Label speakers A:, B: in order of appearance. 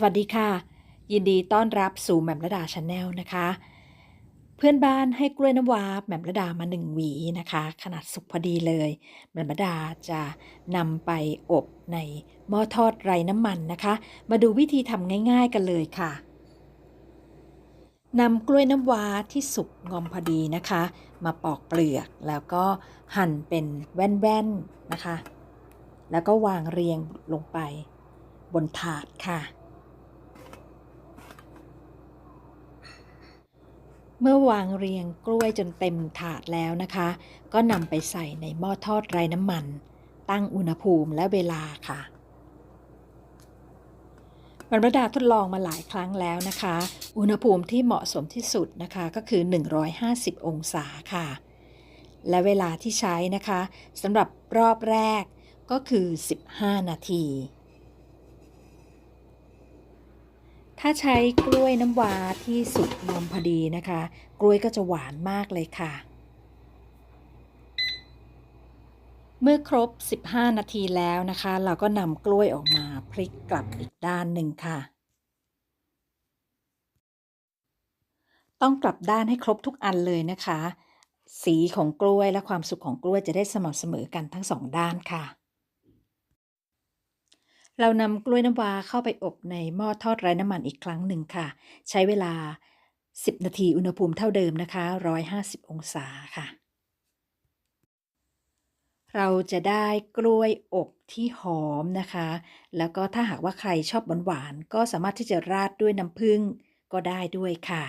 A: สวัสดีค่ะ ยินดีต้อนรับสู่แหม่มระดาชาแนลนะคะ เพื่อนบ้านให้กล้วยน้ำว้าแหม่มระดามาหนึ่งหวีนะคะ ขนาดสุกพอดีเลยแหม่มระดาจะนำไปอบในหม้อทอดไร้น้ำมันนะคะ มาดูวิธีทำง่าย ๆ กันเลยค่ะนำกล้วยน้ำว้าที่สุกงอมพอดีนะคะ มาปอกเปลือกแล้วก็หั่นเป็นแว่นๆนะคะ แล้วก็วางเรียงลงไปบนถาดค่ะ เมื่อวางเรียงกล้วยจนเต็มถาดแล้วนะคะ ก็นำไปใส่ในหม้อทอดไร้น้ำมัน ตั้งอุณหภูมิและเวลาค่ะบรรดาทดลองมาหลายครั้งแล้วนะคะ อุณหภูมิที่เหมาะสมที่สุดนะคะก็คือ 150 องศาค่ะ และเวลาที่ใช้นะคะสำหรับรอบแรกก็คือ 15 นาที ถ้าใช้กล้วยน้ำว้าที่สุกงอมพอดีนะคะ กล้วยก็จะหวานมากเลยค่ะ เมื่อครบ 15 นาทีแล้วนะคะ เราก็นำกล้วยออกมาพลิกกลับอีกด้านหนึ่งค่ะ ต้องกลับด้านให้ครบทุกอันเลยนะคะ สีของกล้วยและความสุกของกล้วยจะได้สม่ำเสมอกันทั้งสองด้านค่ะ เรานำกล้วยน้ำว้าเข้าไปอบในหม้อทอดไร้น้ำมันอีกครั้งหนึ่งค่ะ ใช้เวลา 10 นาทีอุณหภูมิเท่าเดิมนะคะ 150 องศาค่ะ เราจะได้กล้วยอบที่หอมนะคะ แล้วก็ถ้าหากว่าใครชอบหวานๆก็สามารถที่จะราดด้วยน้ำผึ้งก็ได้ด้วยค่ะ